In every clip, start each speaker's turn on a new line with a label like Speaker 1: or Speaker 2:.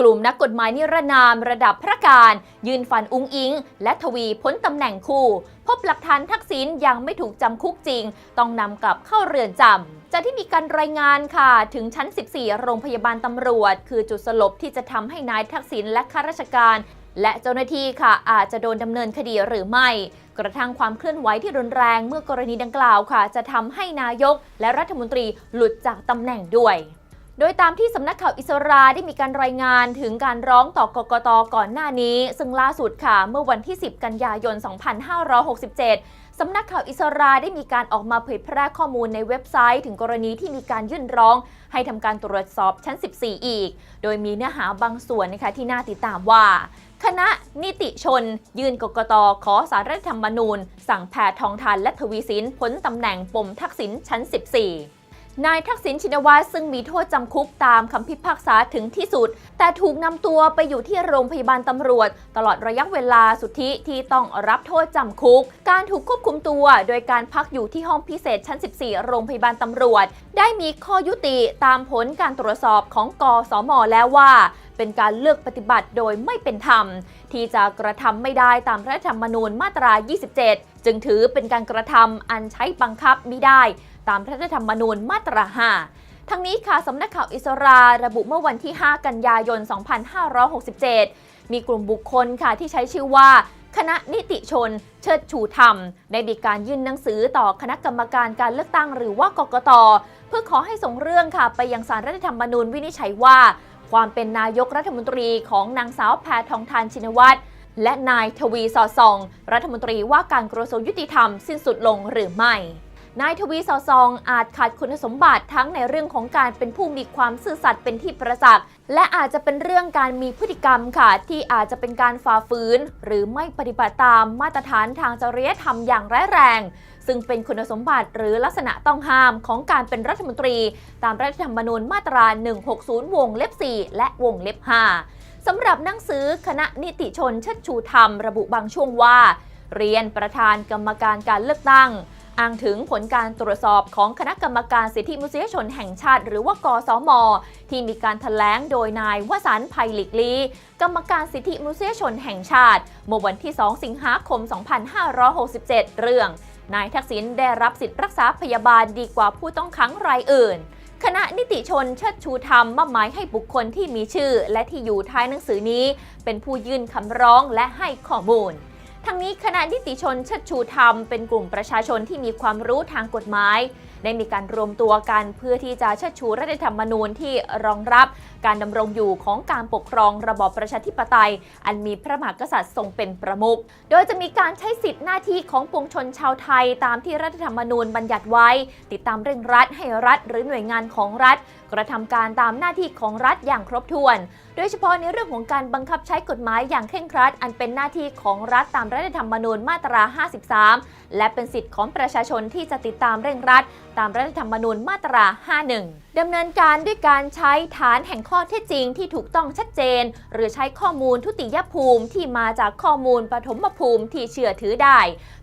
Speaker 1: กลุ่มนักกฎหมายนิรนามระดับพระการ ยืนฟันอุ้งอิง และทวีพ้นตำแหน่งคู่ พบหลักฐานทักษิณยังไม่ถูกจำคุกจริง ต้องนำกลับเข้าเรือนจำจากที่มีการรายงานค่ะถึงชั้น 14 โรงพยาบาลตำรวจ คือจุดสลบที่จะทำให้นายทักษิณและข้าราชการ และเจ้าหน้าที่ค่ะ อาจจะโดนดำเนินคดีหรือไม่ กระทั่งความเคลื่อนไหวที่รุนแรงเมื่อกรณีดังกล่าวค่ะ จะทำให้นายก และรัฐมนตรีหลุดจากตำแหน่งด้วย โดยตามที่สำนักข่าวอิสราได้มีการรายงานถึงการร้องต่อกกตก่อนหน้านี้ ซึ่งล่าสุดค่ะ เมื่อวันที่ 10 กันยายน 2567 สำนักข่าวอิสราได้มีการออกมาเผยแพร่ข้อมูลในเว็บไซต์ ถึงกรณีที่มีการยื่นร้อง ให้ทำการตรวจสอบชั้น 14 อีก โดยมีเนื้อหาบางส่วนนะคะที่น่าติดตามว่าคณะนิติชน ยื่นกกตขอสารรัฐธรรมนูญ สั่งแพทองทานและทวีสินพ้นตำแหน่งปมทักษิณชั้น 14 นายทักษิณชินวัตรซึ่งมีโทษจำคุกตามคำพิพากษาถึงที่สุด แต่ถูกนำตัวไปอยู่ที่โรงพยาบาลตำรวจ ตลอดระยะเวลาสุทธิที่ต้องรับโทษจำคุก การถูกควบคุมตัว โดยการพักอยู่ที่ห้องพิเศษชั้น 14 โรงพยาบาลตำรวจ ได้มีข้อยุติตามผลการตรวจสอบของกสมแล้วว่า เป็นการเลือกปฏิบัติโดยไม่เป็นธรรม ที่จะกระทำไม่ได้ตามรัฐธรรมนูญมาตรา 27 จึงถือเป็นการกระทำอันใช้บังคับมิได้ ตามรัฐธรรมนูญมาตรา 5 ทั้งนี้ค่ะสำนักข่าวอิสราระบุเมื่อวันที่ 5 กันยายน 2567 มีกลุ่มบุคคลค่ะที่ใช้ชื่อว่า คณะนิติชน เชิดชูธรรม ได้มีการยื่นหนังสือต่อคณะกรรมการการเลือกตั้งหรือว่ากกต เพื่อขอให้ส่งเรื่องค่ะไปยังสารรัฐธรรมนูญวินิจฉัยว่า ความเป็นนายกรัฐมนตรีของนางสาวแพทองทานชินวัตรและนายทวีสอดส่อง รัฐมนตรีว่าการกระทรวงยุติธรรมสิ้นสุดลงหรือไม่ นายทวีสอดส่องอาจขาดคุณสมบัติทั้งในเรื่องของการเป็นผู้มีความซื่อสัตย์เป็นที่ประจักษ์และอาจจะเป็นเรื่องการมีพฤติกรรมค่ะ ที่อาจจะเป็นการฝ่าฝืน หรือไม่ปฏิบัติตามมาตรฐานทางจริยธรรมอย่างร้ายแรง ซึ่งเป็นคุณสมบัติหรือลักษณะต้องห้ามของการเป็นรัฐมนตรี ตามรัฐธรรมนูญมาตรา 160 วงเล็บ 4 และวงเล็บ 5สำหรับหนังสือคณะนิติชนเชิดชูธรรม ระบุบางช่วงว่า เรียนประธานกรรมการการเลือกตั้ง อ้างถึงผลการตรวจสอบของคณะกรรมการสิทธิมนุษยชนแห่งชาติ หรือว่ากสม ที่มีการถแถลงโดยนายวสันต์ไพลิกลีกรรมการสิทธิมนุษยชนแห่งชาติเมื่อวันที่ 2 สิงหาคม 2567 เรื่อง นายทักษิณได้รับสิทธิรักษาพยาบาลดีกว่าผู้ต้องขังรายอื่นคณะนิติชนเชิดชูธรรมมอบหมายให้บุคคลที่มีชื่อ และที่อยู่ท้ายหนังสือนี้ เป็นผู้ยื่นคำร้องและให้ข้อมูล ทั้งนี้คณะนิติชนเชิดชูธรรมเป็นกลุ่มประชาชนที่มีความรู้ทางกฎหมาย ได้มีการรวมตัวกันเพื่อที่จะเชิดชูรัฐธรรมนูญที่รองรับการดำรงอยู่ของการปกครองระบอบประชาธิปไตย อันมีพระมหากษัตริย์ทรงเป็นประมุข โดยจะมีการใช้สิทธิหน้าที่ของปวงชนชาวไทย ตามที่รัฐธรรมนูญบัญญัติไว้ ติดตามเร่งรัดให้รัฐ หรือหน่วยงานของรัฐ กระทำการตามหน้าที่ของรัฐอย่างครบถ้วน โดยเฉพาะในเรื่องของการบังคับใช้กฎหมายอย่างเคร่งครัด อันเป็นหน้าที่ของรัฐตามรัฐธรรมนูญมาตรา 53 และเป็นสิทธิของประชาชนที่จะติดตามเร่งรัด ตามรัฐธรรมนูญมาตรา 51 ดำเนินการด้วยการใช้ฐานแห่งข้อเท็จจริงที่ถูกต้องชัดเจน หรือใช้ข้อมูลทุติยภูมิที่มาจากข้อมูลปฐมภูมิที่เชื่อถือได้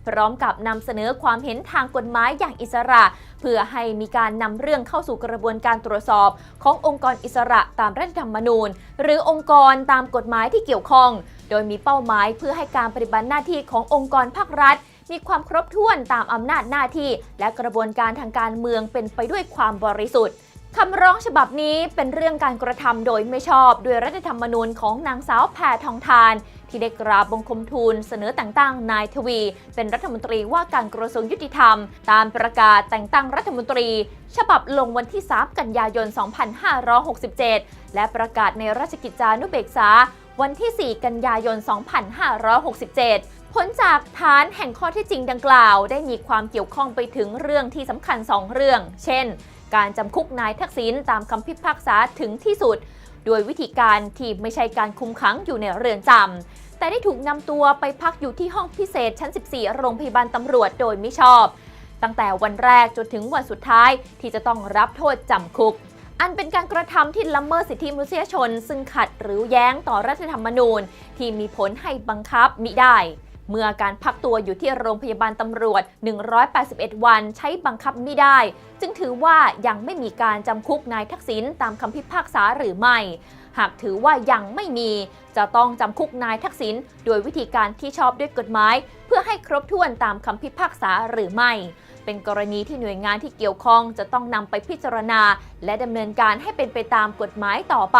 Speaker 1: พร้อมกับนำเสนอความเห็นทางกฎหมายอย่างอิสระ พื่อให้มีการนำเรื่องเข้าสู่กระบวนการตรวจสอบ ขององค์กรอิสระตามรัฐธรรมนูญ หรือองค์กรตามกฎหมายที่เกี่ยวข้อง โดยมีเป้าหมายเพื่อให้การปฏิบัติหน้าที่ขององค์กรภาครัฐ มีความครบถ้วนตามอำนาจหน้าที่ และกระบวนการทางการเมืองเป็นไปด้วยความบริสุทธิ์ คำร้องฉบับนี้เป็นเรื่องการกระทำโดยไม่ชอบด้วยรัฐธรรมนูญของนางสาวแพทองทาน ที่ได้กราบบังคมทูลเสนอแต่งตั้งนายทวี เป็นรัฐมนตรีว่าการกระทรวงยุติธรรม ตามประกาศแต่งตั้งรัฐมนตรี ฉบับลงวันที่ 3 กันยายน 2567 และประกาศในราชกิจจานุเบกษาวันที่ 4 กันยายน 2567ผลจากฐานแห่งข้อที่จริงดังกล่าว ได้มีความเกี่ยวข้องไปถึงเรื่องที่สำคัญ 2 เรื่อง เช่น การจำคุกนายทักษิณตามคำพิพากษาถึงที่สุด โดยวิธีการที่ไม่ใช่การคุมขังอยู่ในเรือนจำแต่ได้ถูกนำตัวไปพักอยู่ที่ห้องพิเศษชั้น 14 โรงพยาบาลตำรวจโดยไม่ชอบ ตั้งแต่วันแรกจนถึงวันสุดท้ายที่จะต้องรับโทษจำคุกอันเป็นการกระทำที่ละเมิดสิทธิมนุษยชน ซึ่งขัดหรือแย้งต่อรัฐธรรมนูญ ที่มีผลให้บังคับมิได้ เมื่อการพักตัวอยู่ที่โรงพยาบาลตำรวจ 181 วันใช้บังคับไม่ได้ จึงถือว่ายังไม่มีการจำคุกนายทักษิณตามคำพิพากษาหรือไม่ หากถือว่ายังไม่มี จะต้องจำคุกนายทักษิณโดยวิธีการที่ชอบด้วยกฎหมาย เพื่อให้ครบถ้วนตามคำพิพากษาหรือไม่เป็นกรณีที่หน่วยงานที่เกี่ยวข้องจะต้องนำไปพิจารณา และดำเนินการให้เป็นไปตามกฎหมายต่อไป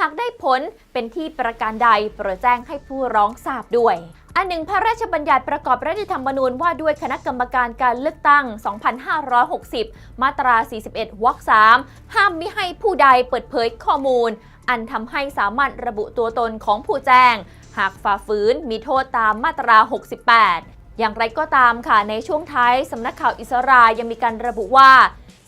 Speaker 1: หากได้ผลเป็นที่ประการใดโปรดแจ้งให้ผู้ร้องทราบด้วย อันหนึ่งพระราชบัญญัติประกอบรัฐธรรมนูญว่าด้วยคณะกรรมการการเลือกตั้ง 2560 มาตรา 41 วรรค 3 ห้ามมิให้ผู้ใดเปิดเผยข้อมูล อันทำให้สามารถระบุตัวตนของผู้แจ้ง หากฝ่าฝืนมีโทษตามมาตรา 68 อย่างไรก็ตามค่ะ ในช่วงท้ายสำนักข่าวอิสรายังมีการระบุว่า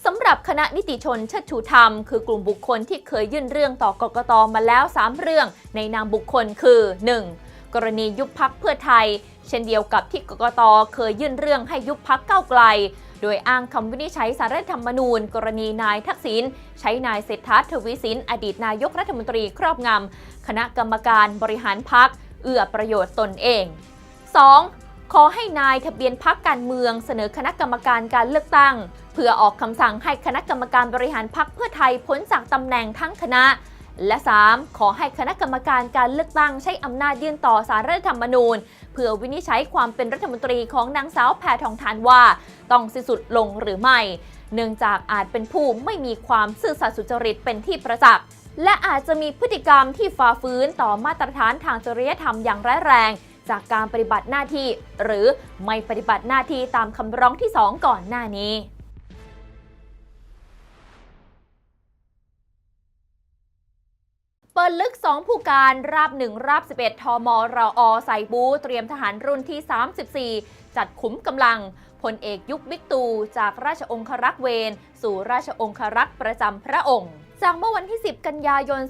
Speaker 1: สำหรับคณะนิติชนเชิดชูธรรม คือกลุ่มบุคคลที่เคยยื่นเรื่องต่อกกตมาแล้ว 3 เรื่อง ในนามบุคคลคือ 1. กรณียุบพักเพื่อไทย เช่นเดียวกับที่กกตเคยยื่นเรื่องให้ยุบพักเก้าไกล โดยอ้างคำวินิจฉัยสารรัฐธรรมนูญ กรณีนายทักษิณใช้นายเศรษฐาทวีสิน อดีตนายกรัฐมนตรีครอบงำคณะกรรมการบริหารพักเอื้อประโยชน์ตนเอง 2. ขอให้นายทะเบียนพักการเมืองเสนอคณะกรรมการการเลือกตั้ง เพื่อออกคำสั่งให้คณะกรรมการบริหารพักเพื่อไทยพ้นจากตำแหน่งทั้งคณะ และ 3. ขอให้คณะกรรมการการเลือกตั้งใช้อำนาจยื่นต่อสารรัฐธรรมนูญ เพื่อวินิจฉัยความเป็นรัฐมนตรีของนางสาวแพทองทานว่า ต้องสิ้นสุดลงหรือไม่ เนื่องจากอาจเป็นผู้ไม่มีความซื่อสัตย์สุจริตเป็นที่ประจักษ์และอาจจะมีพฤติกรรมที่ฝ่าฝืนต่อมาตรฐานทางจริยธรรมอย่างร้ายแรง จากการปฏิบัติหน้าที่ หรือไม่ปฏิบัติหน้าที่ตามคำร้องที่ 2 ก่อนหน้านี้ ปิดลึก 2 ผู้การราบ 1 ราบ 11 ทมรอใส่บูเตรียมทหารรุ่นที่ 34 จัดขุมกำลังพลเอกยุคบิ๊กตู จากราชองครักษ์เวนสู่ราชองครักษ์ประจำพระองค์จากเมื่อวันที่ 10 กันยายน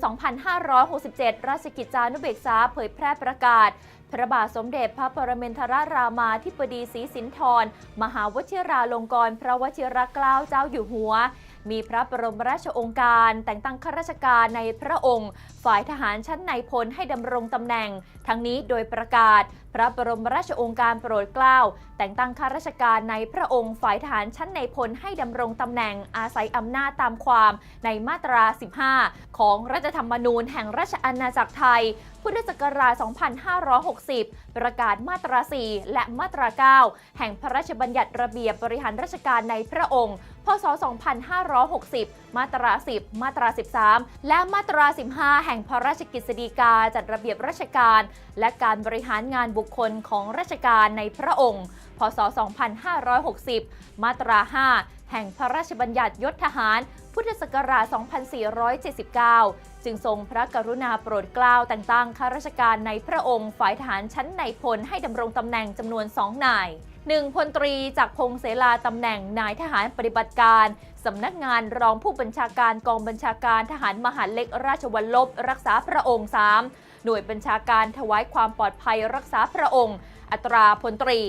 Speaker 1: 2567 ราชกิจจานุเบกษาเผยแพร่ประกาศ พระบาทสมเด็จพระปรมินทรรามาธิบดีศรีสินธร มหาวชิราลงกรณ์พระวชิรเกล้าเจ้าอยู่หัว มีพระบรมราชองค์การ แต่งตั้งข้าราชการในพระองค์ ฝ่ายทหารชั้นในพลให้ดำรงตำแหน่ง ทั้งนี้โดยประกาศพระบรมราชองค์การโปรดเกล้า แต่งตั้งข้าราชการในพระองค์ฝ่ายทหารชั้นในพลให้ดำรงตำแหน่งอาศัยอำนาจตามความในมาตรา 15 ของรัฐธรรมนูญแห่งราชอาณาจักรไทย พุทธศักราช 2560 ประกาศมาตรา 4 และมาตรา 9 แห่งพระราชบัญญัติระเบียบ บริหารราชการในพระองค์ พศ 2560มาตรา 10 มาตรา 13 และมาตรา 15 แห่งพระราชกฤษฎีกาจัดระเบียบราชการ และการบริหารงานบุคคลของราชการในพระองค์ พศ 2560 มาตรา 5 แห่งพระราชบัญญัติยศทหาร พุทธศักราช 2479 จึงทรงพระกรุณาโปรดเกล้าแต่งตั้งข้าราชการในพระองค์ฝ่ายทหารชั้นในพลให้ดำรงตำแหน่งจำนวน2นาย 1. พลตรีจากพงศ์เสลาตำแหน่งนายทหารปฏิบัติการสำนักงานรองผู้บัญชาการกองบัญชาการทหารมหาเล็กราชวัลลบรักษาพระองค์ 3. หน่วยบัญชาการถวายความปลอดภัยรักษาพระองค์ อัตราพลตรี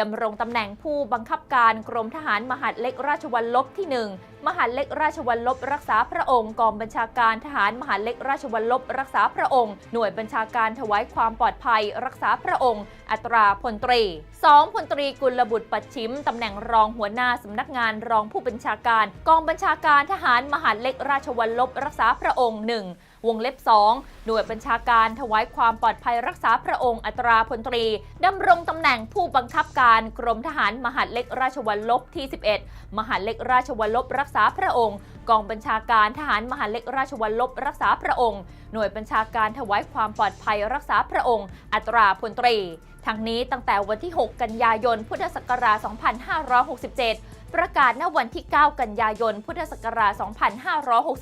Speaker 1: ดำรงตำแหน่งผู้บังคับการกรมทหารมหาดเล็กราชวัลลบที่ 1 มหาดเล็กราชวัลลบรักษาพระองค์กองบัญชาการทหารมหาดเล็กราชวัลลบรักษาพระองค์ หน่วยบัญชาการถวายความปลอดภัย รักษาพระองค์ อัตราพลตรี 2. พลตรีกุลบุตรปัดชิมตำแหน่งรองหัวหน้าสำนักงานรองผู้บัญชาการ กองบัญชาการทหารมหาดเล็กราชวัลลบรักษาพระองค์ 1 วงเล็บ 2 หน่วยบัญชาการถวายความปลอดภัยรักษาพระองค์อัตราพลตรีดำรงตำแหน่งผู้บังคับการกรมทหารมหาดเล็กราชวัลลบที่ 11 มหาดเล็กราชวัลลบรักษาพระองค์ กองบัญชาการทหารมหาดเล็กราชวัลลบรักษาพระองค์ หน่วยบัญชาการถวายความปลอดภัยรักษาพระองค์ อัตราพลตรีทั้งนี้ตั้งแต่วันที่ 6 กันยายน พุทธศักราช 2567 ประกาศณวันที่ 9 กันยายน พุทธศักราช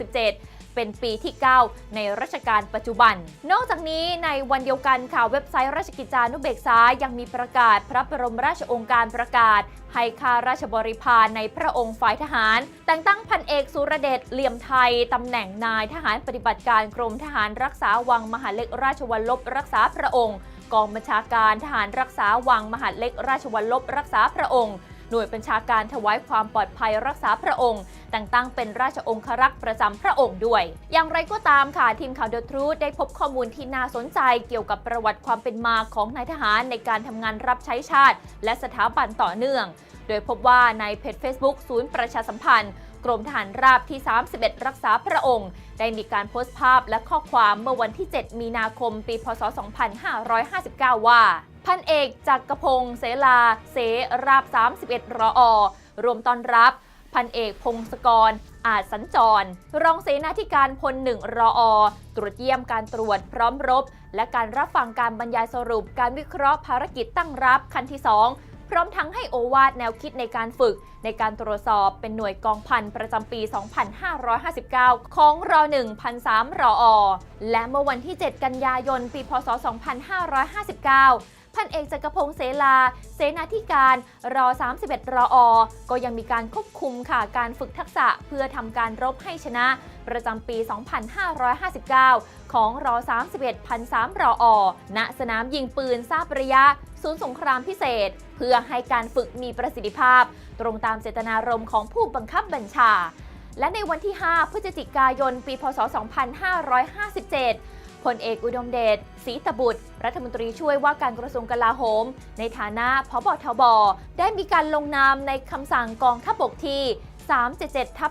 Speaker 1: 2567 เป็นปีที่ 9 ในรัชกาลปัจจุบัน นอกจากนี้ในวันเดียวกันข่าวเว็บไซต์ราชกิจจานุเบกษายังมีประกาศพระบรมราชองค์การประกาศให้ข้าราชบริพารในพระองค์ฝ่ายทหาร แต่งตั้งพันเอกสุรเดชเหลี่ยมไทย ตำแหน่งนายทหารปฏิบัติการกรมทหารรักษาวังมหาเล็กราชวัลลบรักษาพระองค์ กองบัญชาการทหารรักษาวังมหาเล็กราชวัลลบรักษาพระองค์ หน่วยบัญชาการถวายความปลอดภัยรักษาพระองค์ แต่งตั้งเป็นราชองครักษ์ประจำพระองค์ด้วย อย่างไรก็ตามค่ะ ทีมข่าวเดอะทรูได้พบข้อมูลที่น่าสนใจเกี่ยวกับประวัติความเป็นมาของนายทหารในการทำงานรับใช้ชาติ และสถาบันต่อเนื่อง โดยพบว่าในเพจ Facebook ศูนย์ประชาสัมพันธ์กรมทหารราบที่ 31 รักษาพระองค์ ได้มีการโพสต์ภาพและข้อความเมื่อวันที่ 7 มีนาคม ปี พศ 2559 ว่า พันเอกจักรพงศ์เสลา เสราบ 31 รออรวมต้อนรับพันเอกพงศกร อาจสัญจร รองเสนาธิการพลหนึ่งรออตรวจเยี่ยมการตรวจพร้อมรบ และการรับฟังการบรรยายสรุปการวิเคราะห์ภารกิจตั้งรับคันที่ 2 พร้อมทั้งให้โอวาทแนวคิดในการฝึก ในการตรวจสอบเป็นหน่วยกองพันประจำปี 2559 ของร1 0 0รออและเมื่อวันที่ 7 กันยายน ปี พศ 2559 พันเอกจักรพงศ์เสลา เสนาธิการรอ 31 รออ ก็ยังมีการควบคุมค่ะการฝึกทักษะเพื่อทำการรบให้ชนะ ประจำปี 2559 ของรอ 31 พัน3รออ ณ สนามยิงปืนทราบระยะศูนย์สงครามพิเศษ เพื่อให้การฝึกมีประสิทธิภาพ ตรงตามเจตนารมณ์ของผู้บังคับบัญชา และในวันที่ 5 พฤศจิกายน ปี พศ 2557 พลเอกอุดมเดชศรีตบุตร รัฐมนตรีช่วยว่าการกระทรวงกลาโหม ในฐานะพบทบได้มีการลงนามในคำสั่งกองทัพบกที่ 377ทับ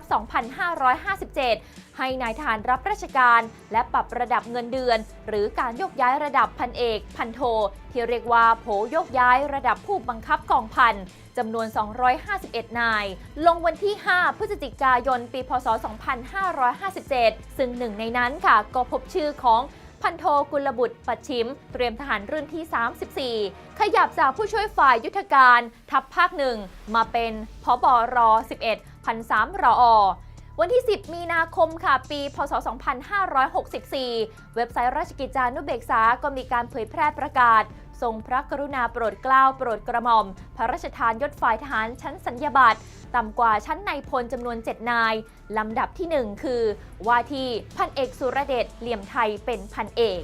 Speaker 1: 2557 ให้นายทหารรับราชการและปรับระดับเงินเดือน หรือการโยกย้ายระดับพันเอก พันโท ที่เรียกว่าโผโยกย้ายระดับผู้บังคับกองพันจำนวน 251 นาย ลงวันที่ 5 พฤศจิกายน ปี พศ 2557 ซึ่งหนึ่งในนั้นค่ะ ก็พบชื่อของ พันโทกุลบุตรปัดชิม เตรียมทหารรุ่นที่ 34 ขยับจากผู้ช่วยฝ่ายยุทธการทัพภาคหนึ่งมาเป็นพบร11พัน3รออ วันที่ 10 มีนาคมค่ะ ปี พศ 2564 เว็บไซต์ราชกิจจานุเบกษา ก็มีการเผยแพร่ประกาศ ทรงพระกรุณาโปรดเกล้าโปรดกระหม่อม พระราชทานยศฝ่ายทหารชั้นสัญญาบัตรต่ำกว่าชั้นในพลจำนวน 7 นาย ลำดับที่ 1 คือ ว่าที่พันเอกสุรเดชเหลี่ยมไทยเป็นพันเอก